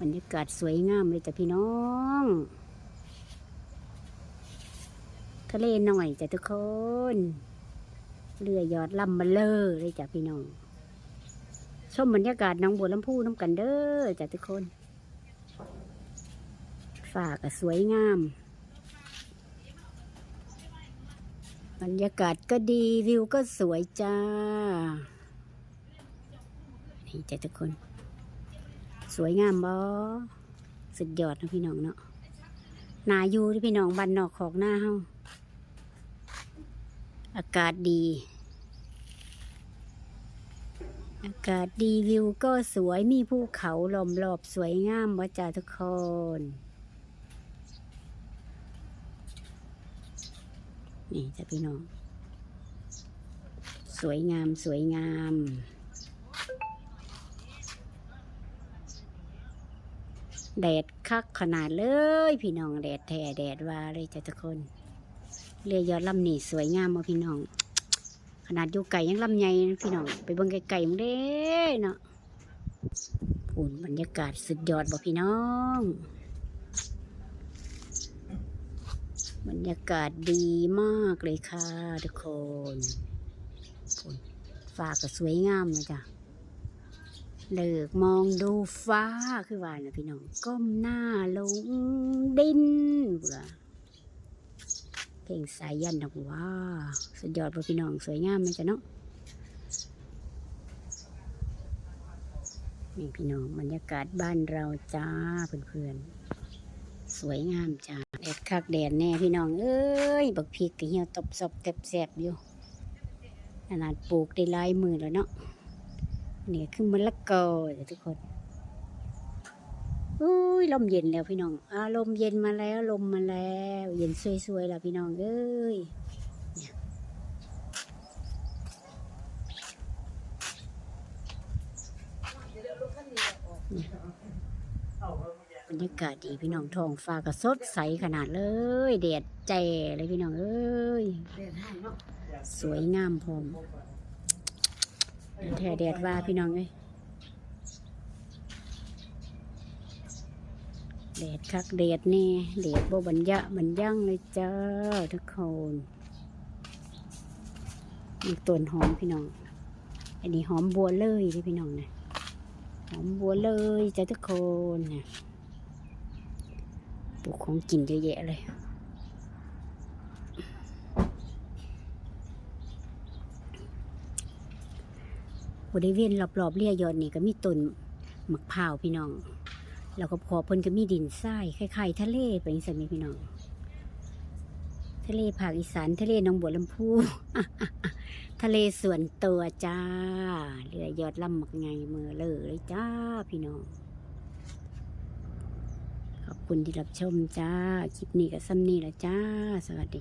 บรรยากาศสวยงามเลยจ้ะพี่น้อง ทะเลหน่อยจ้ะทุกคน เรือยอดลำมาเลอเลยจ้ะพี่น้อง ชมบรรยากาศหน้องบัวลำพูน้ำกันเด้อจ้ะทุกคนฝากสวยงาม บรรยากาศก็ดีวิวก็สวยจ้า นี่จ้ะทุกคน สวยงามบ่สุดยอดนะพี่น้องเนาะนาอยู่ที่พี่น้องบ้านนอกของหน้าเฮาอากาศดี อากาศดีวิวก็สวยมีภูเขาล้อมรอบสวยงามบ่จ้าทุกคนนี่จ้ะพี่น้อง สวยงามสวยงาม แดดคักขนาดเลย พี่น้องแดดแท้แดดว่าเลยจ้ะทุกคนเรือยอดลำนี่สวยงามมาพี่น้อง ขนาดอยู่ไก่ยังลำใหญ่นะพี่น้อง ไปเบิ่งไก่ๆมึงเด้เนาะฝุ่นบรรยากาศสุดยอดบ่พี่น้อง บรรยากาศดีมากเลยค่ะทุกคนฝุ่นฟ้าก็สวยงามเลยจ้ะ เลิกมองดูฟ้าคือว่านะพี่น้อง ก้มหน้าลงดินเบื่อเพลงสายยันดอกว่าสุดยอดพี่น้องสวยงามไหมจ๊ะเนาะนี่พี่น้องบรรยากาศบ้านเราจ้าเพื่อนๆสวยงามจ้าแดดคักแดดแน่พี่น้องเอ้ยบักพริกกเหี่ยวตบซบเต็บแสบอยู่ขนาดปลูกได้หลายมือแล้วเนาะ นี่คือมะละกอจ้ะทุกคนอุ้ยลมเย็นแล้วพี่น้องอารมณ์เย็นมาแล้ว ลมมาแล้ว เย็นสวยๆแล้วพี่น้องเอ้ยเนี่ยบรรยากาศดีพี่น้องท้องฟ้าก็สดใสขนาดเลยแดดแจ่เลยพี่น้องเอ้ย สวยงามพร้อม แท้แดดว่าพี่น้องเอ้ยแดดคักแดดแน่แดดโบบรรยะบรรยั่งเลยจ้าทุกคนมีต้นหอมพี่น้อง อันนี้หอมบัวเลยที่พี่น้องนะหอมบัวเลยจ้าทุกคนนะปลูกของกินเยอะแยะเลย บริเวณรอบๆเรียยอดนี่ก็มีต้นมะพร้าวพี่น้อง แล้วก็พอเพิ่นก็มีดินทรายคล้ายๆทะเลเป็นสันนี้พี่น้อง ทะเลภาคอีสานทะเลหนองบัวลำพูทะเลส่วนตัวจ้าเรือยอดลำหมักไงมือเลยเลยจ้าพี่น้อง ขอบคุณที่รับชมจ้า คลิปนี้ก็ซ้ำนี่ละจ้า สวัสดี